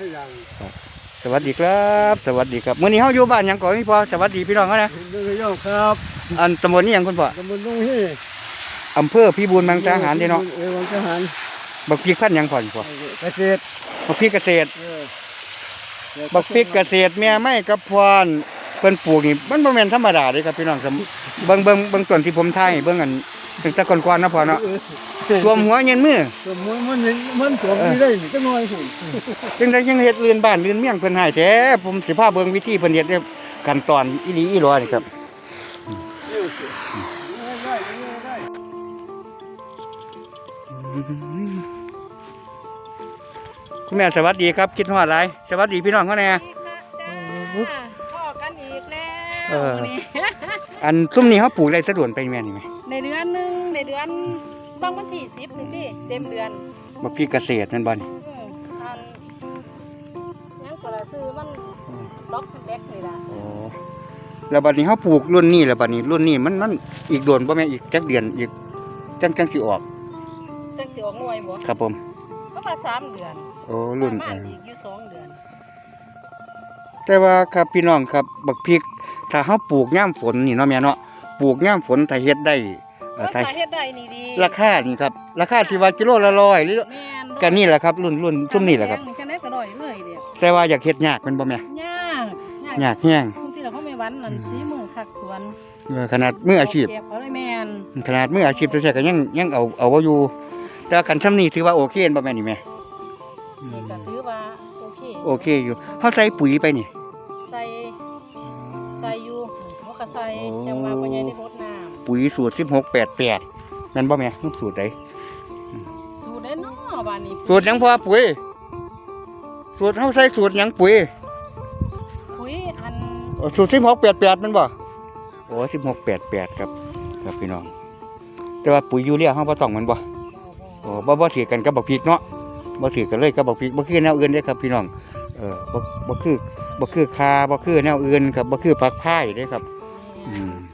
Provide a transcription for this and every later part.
ทุกอย่างสวัสดีครับ สวัสดีครับมื้อนี้เฮาอยู่บ้านหยังก่อนพี่พ่อสวัสดีพี่น้องเขานะดูโยกครับอันตำบลนี้หยังคุณพ่อตำบลลุงฮี่อำเภอพิบูลมังสาหารเด้เนาะเออวังทหารบักพริกพันธุ์หยังพ่อนี่พ่อเกษตรบักพริกเกษตร เออบักพริกเกษตรแม่ไม้กับพรเพิ่นปลูกนี่มันบ่แม่นธรรมดาเด้ครับพี่น้องครับเบิ่งเบิ่งเบิ่งต้นที่ผมถ่ายให้เบิ่งอัน ตั้งแต่ก่อนๆนะพ่อเนาะรวมหัวเงินมือสมมติมันมันมันสวมไม่ได้นี่ก็น้อยสิจังไดยังเฮ็ดเรือนบ้านเรือนเมียงเพิ่นให้แท้ผมสิพาเบิ่งวิธีเพิ่นเฮ็ดเด้อขั้นตอนอีหลีอีหลอนี่ครับได้ได้คุณแม่สวัสดีครับ คิดฮอดหลายสวัสดีพี่น้องเขาแน่จ้าพ่อกันอีกแล้วเออนี่อันซุ่มนี้เขาปลูกได้สะดวนไปแม่นี่ไหม ในเดือนหนึ่งในเดือนบางวันที่สิบนี่พี่เต็มเดือนบักพริกเกษตรนั่นบ่นี่อืมอันยังก็ละซื้อมันล็อกเล็กนี่ล่ะโอ้แล้วบัดนี้เขาปลูกรุ่นนี้แล้วบัดนี้รุ่นนี้มันมันอีกโดนบ่แม่นอีกจักเดือนอีกจังจังสิออกจังสิออกหน่วยบ่ครับผมประมาณสามเดือนโอ้รุ่นประเอมาณอ อีกอยู่สองเดือน แต่ว่าครับพี่น้องครับบักพริก ถ้าเขาปลูกย่ามฝนนี่เนาะแม่เนาะปลูกย่ามฝนถ้าเฮ็ดได้ เอ่อถ้าถ้าเฮ็ดได้นี่ดีราคานี่ครับ ราคาที่ว่ากิโลละร้อยหรือแม่นก็นี่แหละครับรุ่นรุ่นซุ่มนี่แหละครับ จังได้ก็ได้เลยเดียวแต่ว่าอยากเฮ็ดยากแมันบ่แม่ยากยากแห้งบางทีเราก็ไม่หวันนั่นสีมือคักสวนเออขนาดมืออาชีพ เก็บเอาเลยแม่นขนาดมืออาชีพตัวแท้ก็ยังยังเอาเอาบ่อยู่ แต่ว่ากันซำนี้ถือว่าโอเคบ่แม่นนี่แม่อืนี่มก็ถือว่าโอเคโอเคอยู่เฮาใส่ปุ๋ยไปนี่ ใส่ใส่อยู่หัวกระใส่โอ้ จังว่าปัญญาได้รดน้ ปุ๋ยสูตร1688แม่นบ่แม่มันสูตรใดำสูตรได้เนาะบ้านนี้สูตรหยังพอปุ๋ย สูตรเฮาใส่สูตรหยังปุ๋ยปุ๋ยอันเอ่อสูตร1688แม่นบ่โอ้1688ครับครับพี่น้อง แต่ว่าปุ๋ยยูเรียเฮาบ่ต้องแม่นบ่โอ้บ่บ่ถือกันกับบักพริกเนาะบ่ถือกันเลยกับบักพริกบ่คือแนวอื่นเด้ครับพี่น้องเออบ่บ่คือบ่คือคาบ่คือแนวอื่นครับบ่คือผักพายเด้ครับ อืมโอ้ย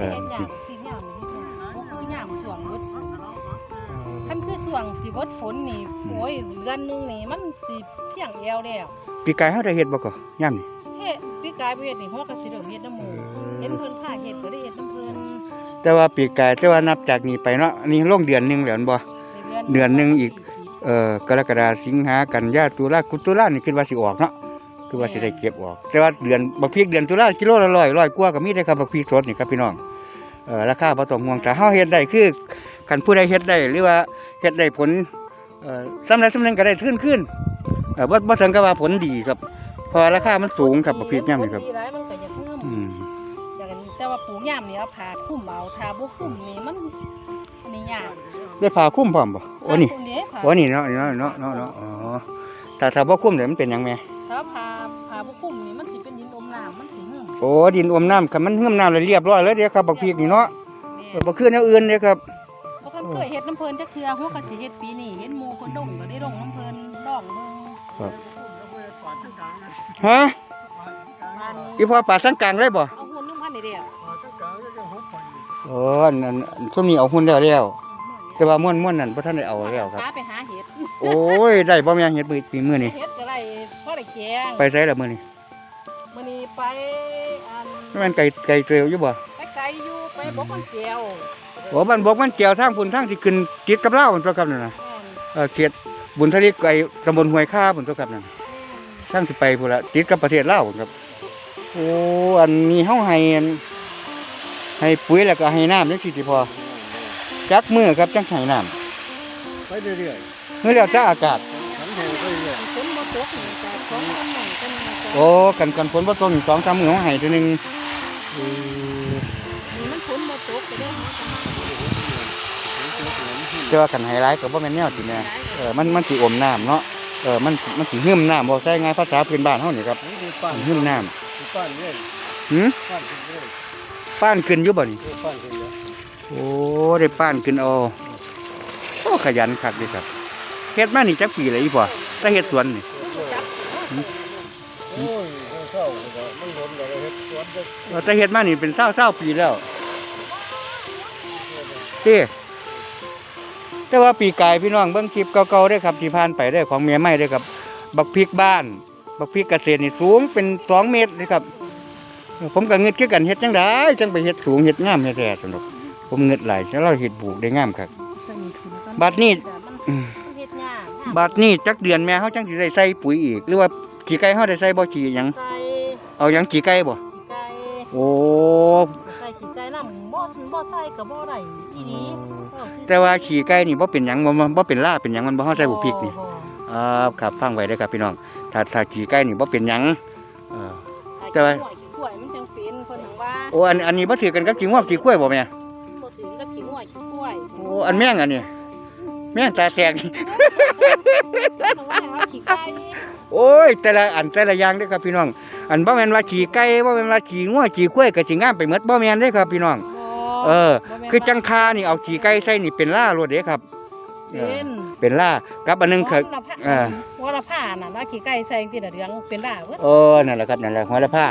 เออเห็นอย่างสิยามนี่บ่คือยามช่วงเบิดคันคือช่วงสิเบิดฝนนี่โอ้ยเดือนหนึงนี่มันสิเพียงแอวแล้วปีกายเฮาได้เฮ็ดบ่ก็ย่ำนี่เฮ็ดพี่กายบ่เฮ็ดนี่หัวก็สิเริ่มเฮ็ดน้ำหมูเห็นเพิ่นพาเฮ็ดก็ได้เฮ็ดน้ำเพิ่นแต่ว่าปีกายแต่ว่านับจากนี้ไปเนาะอันนี่ลงเดือนหนึงแล้วแม่นบ่ ในเดือนหนึ่งอีก เอ่อกรกฎาสิงหากันยาตุลากุตุลานี่คิดว่าสิออกเนาะคือว่าสิได้เก็บออก แต่ว่าเดือนบักพริกเดือนตุลากิโลละร้อยร้อยกว่าก็มีได้ครับบักพริกสดนี่ครับพี่น้องเอ่อราคาบ่ต้องห่วงแต่เฮาเฮ็ดได้คือคันผู้ใดเฮ็ดได้หรือว่าเฮ็ดได้ผลเอ่อสำเร็จสำเร็จก็ได้ขึ้นขึ้นเอ่อบ่บ่ถึงกับว่าผลดีครับเพราะว่าราคามันสูงครับบักพริกยามนี่ครับผลดีหลายมันก็อยากงืมอืมอย่างนั้นแต่ว่าปลูกยามนี่เอาผ้าคลุมเอาถ้าบ่คลุมนี่มันนี่ยากได้ผ้าคลุมพร้อมบ่โอ้นี่ผ้าคลุมเด้ผ้าโอ้นี่เนาะนี่เนาะเนาะเนาะเนาะอ๋อถ้าถ้าบ่คลุมเดี๋ยวมันเป็นหยังแม่ถ้าผ้าผ้าบ่คลุมนี่มันสิ โอ้ดินอมน้ำคันมันเฮือมน้ำแล้วเรียบร้อยแล้วเด้อครับบักพริกนี่เนาะแม่เออบ่คือแนวอื่นเด้ครับบ่ทันเคยเฮ็ดน้ำเพิ่นจักเทื่อหัวก็สิเฮ็ดปีนี้เห็นหมู่เพิ่นดงก็ได้ดงน้ำเพิ่นดองเบิ่งฮะบ้านอีพอป่าสังกลางเลยบ่เอาหุ่นนึงพันนี่เด้อโอ้อันอันอันซุมนี้เอาหุ้นแล้วแล้วแต่ว่าม่วนม่วนนั่นบ่ทันได้เอาแล้วครับหาไปหาเห็ดโอ้ยได้บ่แม่นเฮ็ดมื้อปีมื้อนี้เห็ดก็ได้พอได้แกงไปไสล่ะมื้อนี้ มื้อนี้ไปอันแม่นไกลไกลเตรวอยู่บ่ไปไกลอยู่ไปบอกมันแก้วโอ้บ้านบกมันแก้วทางพุ่นทางสิขึ้นติดกับลาวพุ่นตัวครับนั่นน่ะแม่นเออเขตบุญทะเลไกลตำบลห้วยค่าพุ่นตัวครับนั่นทางสิไปพุ่นละติดกับประเทศลาวพุ่นครับ โอ้อันนี้เฮาให้อันให้ปุ๋ยแล้วก็ให้น้ำจังซี่สิพอจักมือครับจังให้น้ำไปเรื่อยเมื่อแล้วจะอากาศๆสังเกตไปเรื่อย ฝนบ่ตกนี่ก็ของมันหน่อยกันนี่ก็ โอ้กันกันฝนบ่ตกนี่สองสามมื้อเฮาให้เทีนึงเออนี่มันฝนบ่ตกก็ได้เฮาก็มาแต่ว่ากันให้หลายก็บ่แม่นแนวสิแม่เออมันมันสิอมน้ำเนาะเออมันมันสิหึมน้ำบ่ใช่ไงายภาษาพื้นบ้านเฮานี่ครับนี่ดูปั้นหึมน้ดูปั้นเรื่อยำหืมปั้นขึ้นเรื่อยป้านขึ้นอยู่บ่นี่ดูปั้นขึ้นเรื่อยโอ้ได้ป้านขึ้นเอาโอ้ขยันคักเด้ครับเฮ็ดมานี่จักปีแล้วอีพ่อถ้าเฮ็ดสวนนี่ เลยเฮ็ดสวนจะเออถ้าเฮ็ดมานี่เป็น20ๆปีแล้วเต้แต่ว่าปีกายพี่น้องเบิ่งคลิปเก่าๆได้อครับที่ผ่านไปได้อของเมียใหม่ได้อครับ บักพริกบ้าน บักพริกเกษตรนี่สูงเป็นสองเมตรเลยครับ ผมก็เงึดคือกันเฮ็ดจังไดจังไปเฮ็ดสูงเฮ็ดงามเฮ็ดแท้สนุกผมเงึดหลายแล้วเราเฮ็ดปลูกได้งามครับบัดนี้อืมมันเฮ็ดยากบาดนี้จักเดือนแม่เฮาจังสิได้ใส่ปุ๋ยอีก หรือว่าขี้ไก่เฮาได้ใส่บ่ขี้หยังใส่เอาหยังขี้ไก่บ่ขี้ไก่ โอ้ใส่ขี้ไก่น้ำบ่บ่ใส่ก็บ่ได้อีหลีเออคือแต่ว่าขี้ไก่นี่บ่เป็นหยังบ่บ่บ่เป็นล่าเป็นหยังมันบ่เฮาใส่บุพริกนี่บ่อ่าครับฟังไว้เด้อครับพี่น้องถ้าถ้าขี้ไก่นี่บ่เป็นหยังเออแต่แต่ว่าว่าขี้กล้วยมันจังเป็นเพิ่นถึงว่าโอ้อันอันนี้บ่ถือกันกับขี้งวกขี้กล้วยบ่แม่บ่ถึงกับขี้งัวขี้กล้วยโอ้อันแม่งอันนี้แม่งตาแตกเพิ่นถึงว่าให้ว่าขี้ไก่ โอ้ย แต่ละอันแต่ละอย่างเด้อครับพี่น้อง อันบ่แม่นว่าขี้ไก่บ่แม่นว่าขี้งัวขี้กล้วยก็สิงามไปหมดบ่แม่นเด้อครับพี่น้องบ่เออบ่แม่นคือจังคานี่เอาขี้ไก่ใส่นี่เป็นล่าโลดเด้ครับเอเป็อนเป็นล่ากับอันหนึงคือหัวละผ้าอ่าหัวละผ้าน่ะแล้วขี้ไก่ใส่จังซี่น่ะเหลืองเป็นด่าเบิดเออนั่นแหละครับนั่นแหละหัวละผ้า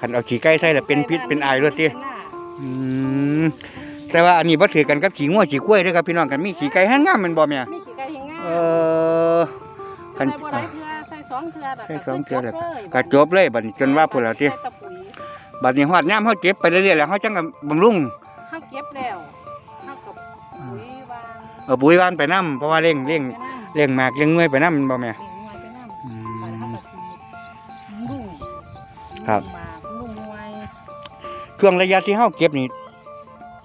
คันเอาขี้ไก่ใส่แล้วเป็นพิษเป็นไอายโลดติเป็นด่าอืมแต่ว่าอันนี้บ่ถือกันกับขี้งัวขี้กล้วยเด้อครับพี่น้องกันมีขี้ไก่แห้งงามแมันบ่แม่มีขี้ไก่เฮงงามเออคันใส่บ่ได้เทื่ อใส่สองเทื่อแล้วใส่สองเทื่อแล้วก็ก็จบเลยบัดนี้จนว่าพุ่นแล้วติใส่ตะปุ๋ยบัดนี้ฮอดยามเฮาเก็บไปเรื่อยๆแล้วเฮาจังก็บำรุงเฮาเก็บแล้วเฮากับปุ๋ยวางเอาปุ๋ยหวานไปนํเพราะว่าเร่งเร่งไปน้ำเร่งหมากเร่งเงยไปนํบ่แม่เลี้ยงงวยไปน้ำอืไปเฮามก็สิลุงครับลุงหมากลุงงวยช่วงระยะที่เฮาเก็บนี่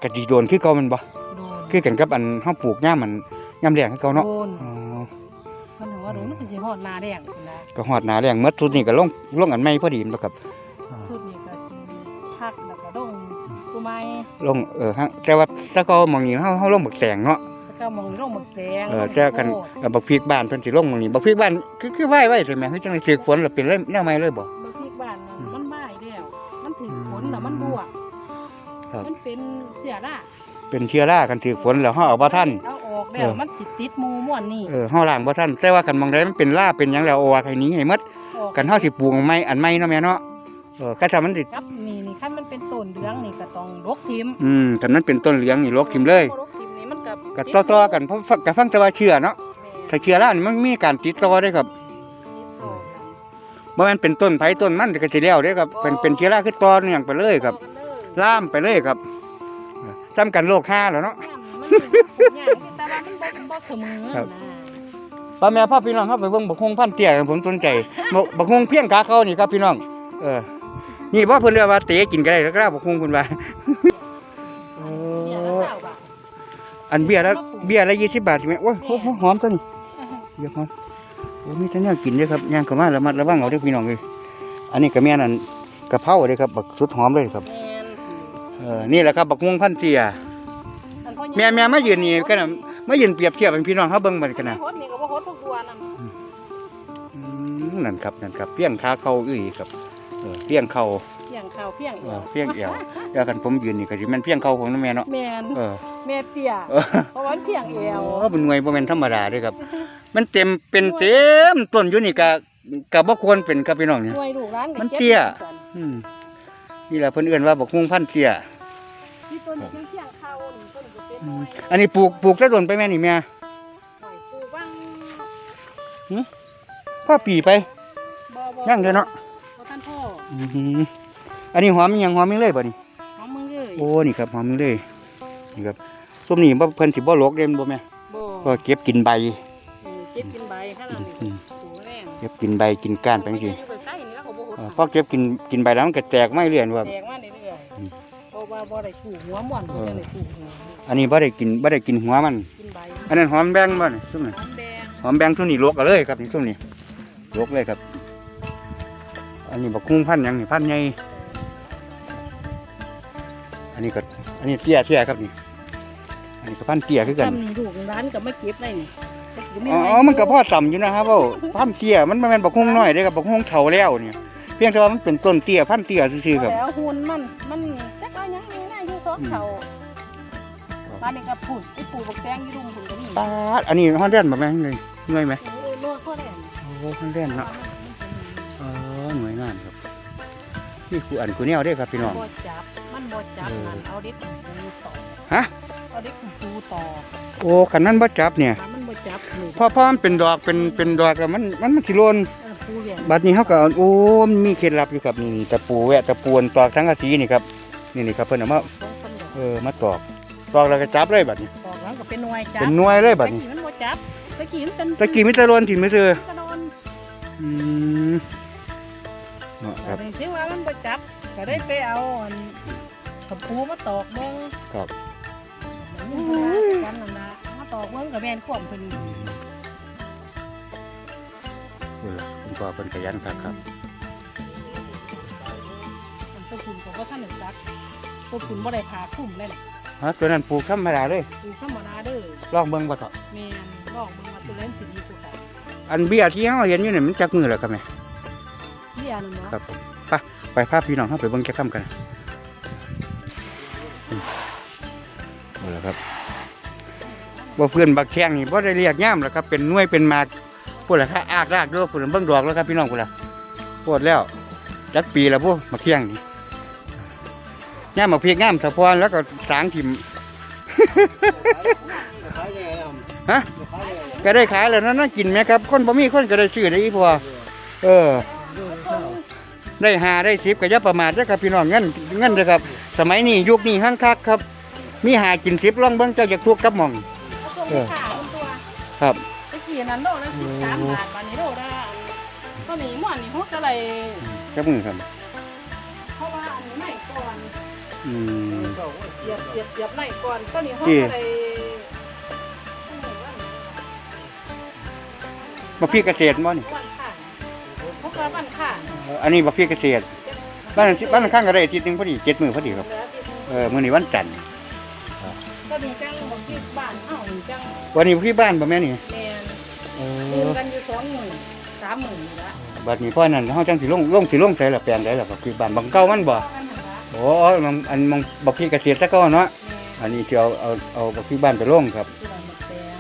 ก็สิโดนคือเก่าแมันบ่โดนคือกันกับอันเฮาปลูกย่ามมันย่ามแรงคือเก่าเนาะโดนอ๋อมั นถือว่าโดนมันก็สิฮอดหน้าแดงพุ่นนะก็ฮอดหน้าแรงหมดทุดนี่ก็ลงลงอันใหม่พอดีแม่นบ่ครับชุดนี้ก็สิพักแล้วก็ลงตัวไม้ลงเออฮะแต่ว่าถ้าก็มองนี่เฮาเฮาลงบักแตงเนาะ แล้วก็มองลงหมึกแดงเออแต่กันโคตรเอ่อบักพริกบ้านเพิ่นสิลงหมองนี้บักพริกบ้านคือคือไว้ไว้ใช่ไหมคือจังได๋ถือฝนแล้วเป็นเลยแนวใหม่เลยบ่บางทีบ้านน่ะอืมมันบ่ายแล้วมันถึงฝนแล้วมันบวกครับ มันเป็นเสียละเป็นเชื้อรากันถือฝนแล้วเฮาเอาบ่ทัน เอา ออกแล้เอวอมันสิติดหมูม่วนนี่เออเฮาล้างบ่ทันแต่ว่าคันมองใดมันเป็นราเป็นหยังแล้วเอาออกให้หนี้ให้หมดออกกันเฮาสิปลูกอันใหม่อันใหม่เนาะแม่เนาะเออก็ถ้ามันสิครับนี่นี่คันมันเป็นต้นเหลืองนี่ก็ต้องรกทิมอืมคันมันเป็นต้นเหลืองนี่ลกทิ่มเลยบ่รกทิมนี่มันก็ก็ต่อๆกันเพราะฟังก็ฟังแต่ว่าเชื่อเนาะแม่ถ้าเชื่อแล้วนี่มันมีการติดต่อได้ครับติดต่อกันบ่แม่นเป็นต้นไผต้นมันก็สิแล้วเด้ครับเป็นเป็นเชื้อราคือต่อเนื่องไปเลยครับต่อกันเลยล่ามไปเลยครับเออซ้ำกันโรคห้าแล้วเนาะ มันเป็นอย่างนี้แต่ว่ามันบ่บ่เสมอครับ นะพ่อแม่พ่อพี่น้องครับไปเบิ่งบักฮงพันเตี้ยกันผมสนใจบักบักฮงเพียงขาเขานี่ครับพี่น้อง เออ นี่บ่เพิ่นเรียกว่าเตะกินก็ได้แล้วก็บักฮงเพิ่นว่าโอ้เนี่ยละเศร้าบาทอันเบี้ยละเบี้ยละ20บาทใช่ไหมโอ้ยโอ้โหหอมตัวนี้เดี๋ยวหอมโอ้มีแต่แนวกินเด้อครับย่างเข้ามาระมัดระวังเอาเด้อพี่น้องเอ้ยอันนี้ก็แม่นอันกะเพราเด้อครับบักสุดหอมเลยครับ แม่นเออ นี่แหละครับบักฮวงพันเตี้ย อันพ่อใหญ่แม่แม่มายืนนี่กันน่ะมายืนเปรียบเทียบเป็นพี่น้องเฮาเบิ่งบัดกันน่ะโฮดนี่ก็บ่โฮดพวกบัวนั่นอืมนั่นครับนั่นครับเพียงขาเขาอื้อครับเออเพียงเขาเพียงข้าวเพียงเออเพียงเอวแล้วกันผมยืนนี่ก็สิแม่นเพียงเขาของน้าแม่เนาะแม่นเออแม่เตี้ยเออเพราะว่ามันเพียงเอวโอ้เป็นหน่วยบ่แม่นธรรมดาเด้อครับ มันเต็มเป็นเต็มต้นอยู่นี่ก็ก็บ่ควรเป็นครับพี่น้องนี่หน่วยลูกร้านก็มันก็บเตี้ยกันอืมนี่แหละเพิ่นเอิ้นว่าบักฮวงพันเตี้ยที่ต้นนี้มันเพีย อืหน่มวยอันนี้ปลูกปลูกแล้วโดนไปแม่นี่แม่หน่อยปลูกบ้างพ่อปีไปบ่บ่ยังเด้อเนาะบ่ทันพ่ออืมอันนี้หอมอีหยังหอมอีเลยบ่นี่ของมึงเลยโอ้นี่ครับหอมอีเลยนี่ครับส้มนี่บ่เพิ่นสิบ่ลกเด่นบ่แม่บ่ก็เก็บกินใบเออเก็บกินใบขนาดนี้อืมปลูกแรงเก็บกินใบกินก้านไปจังซี่อยู่ใกล้ๆนี่แล้วเขาบ่โหดเออพอเก็บกินกินใบแล้วมันก็แตกไม่เรื่อยว่าแดงมาเรื่อยอืมๆเพ ราะว่าบ่ได้ปลูกหัวม่วนบ่ได้ปลูกหัวอันนี้บ่ได้กินบ่ได้กินหัวมัน กินใบอันนั้นหอมแบงบ่นี่ซุ่มนี่หอมแดงหอมแบงซุ่มนี่ลวกเอาเลยครับนี่ซุ่มนี่ลวกเลยครับ อันนี้บักคุ้งพันธุ์หยังนี่พันธุ์ใหญ่อันนี้ก็อันนี้เตี้ยเตี้ยครับนี่อันนี้ก็พันธุ์เตี้ยคือกันทำนี่ลูกร้านก็ไม่เก็บได้นี่แต่ก็อ๋อมันก็พอต่ำอยู่นะครับเว่าพันธุ์เตี้ยมันบ่แม่นบักคุ้งน้อยเด้อครับบักคุ้งเฒ่าแล้วเนี่ย เพียงแต่ว่ามันเป็นต้นเตี้ยพันธุ์เตี้ยซื่อๆครับแล้วหุ่นมันมันจักเอาหยังนี่น่าอยู่สองเท่าบ้านนี้ก็ปลูกไอ้ปลูกบักแตงอยู่รุมพุ่นก็มีปาดอันนี้ฮอนเดนบ่แม่นเลยหน่วยไหมเออโลดพอได้โอ้ฮอนเดนเนาะอ๋อหน่วยงานครับนี่ครูอันครูแนวเด้อครับพี่น้อง บ่จับมันมันบ่จับนั่นเอาเด็กของปูต่อฮะ เอาเด็กของปูต่อโอ้คันนั้นบ่จับเนี่ยถ้ามันบ่จับนี่พอพอมันเป็นดอกเป็นเป็นดอกแล้วมันมันมันสิโลนเออ ปูเลี้ยงบัดนี้เขาก็เอาโอ้มันมีเคล็ดลับอยู่ครับนี่นี่ตะปูแวะตะปูนตอกทั้งกะสีนี่ครับนี่นี่ครับเพิ่นเอามาสองสามดอกเออมาตอกตอกแล้วก็จับเลยบัดนี้ตอกแล้วก็เป็นหน่วยจับเป็นหน่วยเลยบัดตะนี้กี้มันบ่จับตะกี้มันเป็นตะกี้มิตรโลนถิ่นไม่ซื้อกระโดนอืมเนาะครับแต่ถึงว่ามันบ่จับก็ได้ไปเอาอันกับปูมาตอกเบิ่งครับมันเวลากันนั่นล่ะมาตอกเบิ่งก็แม่นความเพิ่น เออคุณพ่อเพิ่นขยันครับครับมันตัวคุณก็บ่ทันได้จักตัวคุณบ่ได้พาคุ้มเลยน่ะฮะตัวนั้นปลูกธรรมดาเลยคือธรรมดาเด้อลองเบิ่งบ่เถาะแม่นลองเบิ่งว่าตัวเล่นสิดีกว่ากันอันเบี้ยที่เฮาเห็นอยู่นี่มันจักมือแล้วครับแม่เรียนเนาะครับผมไปไปพาพี่น้องเฮาไปเบิ่งแค่ค่ำกันอืมเอาละครับบ่เพื่อนบักแข้งนี่บ่ได้เรียกย่ามแล้วครับเป็นหน่วยเป็นหมาก พุ่นล่ะครับอากรากด้วยพุ่นล่ะเบิ่งดอกแล้วครับพี่น้องพุ่นล่ะโพดแล้วจักปีแล้วบ่บักแข้งนี่ย่ามบักเพียกย่ามสะพอนแล้วก็สางถิ่มขายยังไงอะฮะขาก็ได้ขายแล้วนั่นน่ากินไหมครับ คนบ่มีคนก็ได้ซื้อได้อีพอเออ ได้หาได้สิบก็ย่าประมาทนะครับพี่น้องเงินเงินนะครับ สมัยนี้ยุคนี้ห้างคักครับ มีหากินสิบล่องเบิ้งเจ้าอยากทุกข์กับมองเอาตัวไปขาคุณตัวครับ นั้นโลละสิบสามบาทบัดนี้โลละตัวนี้หม้อนี่ฮกอะไรกับมือครับเพราะว่าอันนี้ไม่ก่อนอืมเสียบเสียบเสียบไม่ก่อนตัวนี้ฮกจี้อะไรบักพี่เกษตรบ่นี่วันข้างฮกละวันข้างเอออันนี้บักพี่เกษตรบ้านนั้นบ้านนั้นข้างก็ได้อาทิตย์หนึงพอดีเจ็ดมือพอดีครับเหลือที่เออมื้อนี้วันจันทร์ก็มีจังบางที่บ้านเฮานี่จังวันนี้พี่บ้านบ่แม่นี่แม่นเอยืนอกันอยู่สองหมื่นสามหมื่นนี่ละบัดนี้พ่อนั้นเฮาจังสิลงลงสิลงใส่ละแปลงได้ละบักพี่บ้านบางเก่ามันบ่กันหั่นละโอ้มันอันมันบักพี่เกษตรซะก่อนเนาะแม่อันนี้ที่เอาเอาเอาบักพี่บ้านไปลงครับที่ว่ามันแตง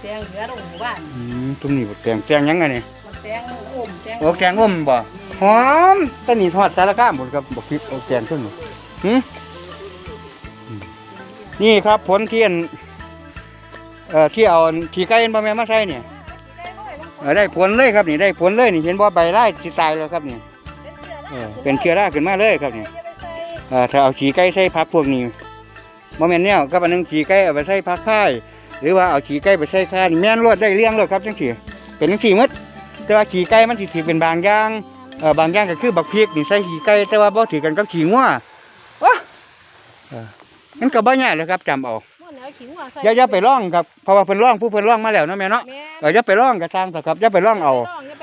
แตงเหลือตรงหมู่บ้านอืมตุ้มนี่บักแตงแตงหยังไงนี่มันแตงอมแตงโอ้แกงอมบ่หอมตอนนี้ทอดสารคามหมดครับบักพริกเอาแกงขึ้นหืมนี่ครับผลเทียน เอ่อที่เอาขี้ไก่มาแม่มาใส่เนี่ยเออได้ผลเลยครับนี่ได้ผลเลยนี่เห็นบ่ใบไร่สิตายแล้วครับนี่เออเป็นเชื้อราขึ้นมาเลยครับนี่เออถ้าเอาขี้ไก่ใส่ผักพวกนี้บ่แม่นแนวกับอันนึงขี้ไก่เอาไปใส่ผักค่ายหรือว่าเอาขี้ไก่ไปใส่ข้านแม่นรวดได้เลี้ยงเลยครับจังซี่เป็นจังซี่หมดแต่ว่าขี่ไก่มันสิถือเป็นบางอย่างเออบางอย่างก็คือบักพริกนี่ใส่ขี่ไก่แต่ว่าบ่ถือกันกับขี่งัววะเออมันก็บ่ยากเลยครับจำเอา อย่าอย่าไปร่องครับเพราะว่าเพิ่นร่องผู้เพิ่นร่องมาแล้วเนาะแม่เนาะเอออย่าไปร่องกระทางเถอะครับอย่าไปร่องเอา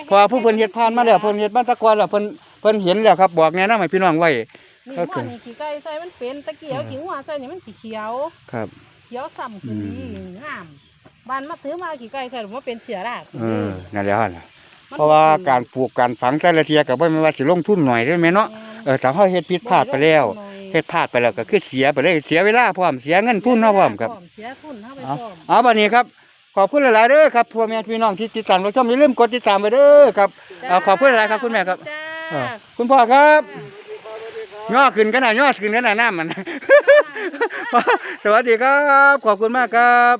เพราะว่าผู้เพิ่นเฮ็ดผ่านมาแล้วเพิ่นเฮ็ดมาแตะกอนแล้วเพิ่นเพิ่นเห็นแล้วครับบอกแนะนำให้พี่น้องไว้นี่หัวนี่ขี้ไก่ใส่มันเป็นตะเกียวขี้หัวใส่นี่มันสีเขียวครับเขียวซ้ำคือดีงามบ้านมาถือมาขี้ไก่ใส่หรือว่าเป็นเสือราดเออนั่นแหละฮะเพราะว่าการปลูกการฝังแต่ละเทียก็บ่แม่นว่าสิลงทุนหน่อยเด้อแม่เนาะเออถ้าเฮาเฮ็ดผิดพลาดไปแล้ว เฮ็ดพลาดไปแล้วก็คือเสียไปเลยเสียเวลาพร้อมเสียเงินทุนเฮาพร้อมครับเสียทุนเฮาไปเอาพร้อมเอาบัดนี้ครับขอบคุณหลายๆเด้อครับพ่อแม่พี่น้องที่ติดตามรับชมอย่าลืมกดติดตามไปเด้อครับเอาขอบคุณหลายๆครับคุณแม่ครับจ้าเออคุณพ่อครับย่อขึ้นกันหน่อยย่อขึ้นกันหน่อยน้ำมัน สวัสดีครับ ขอบคุณมากครับ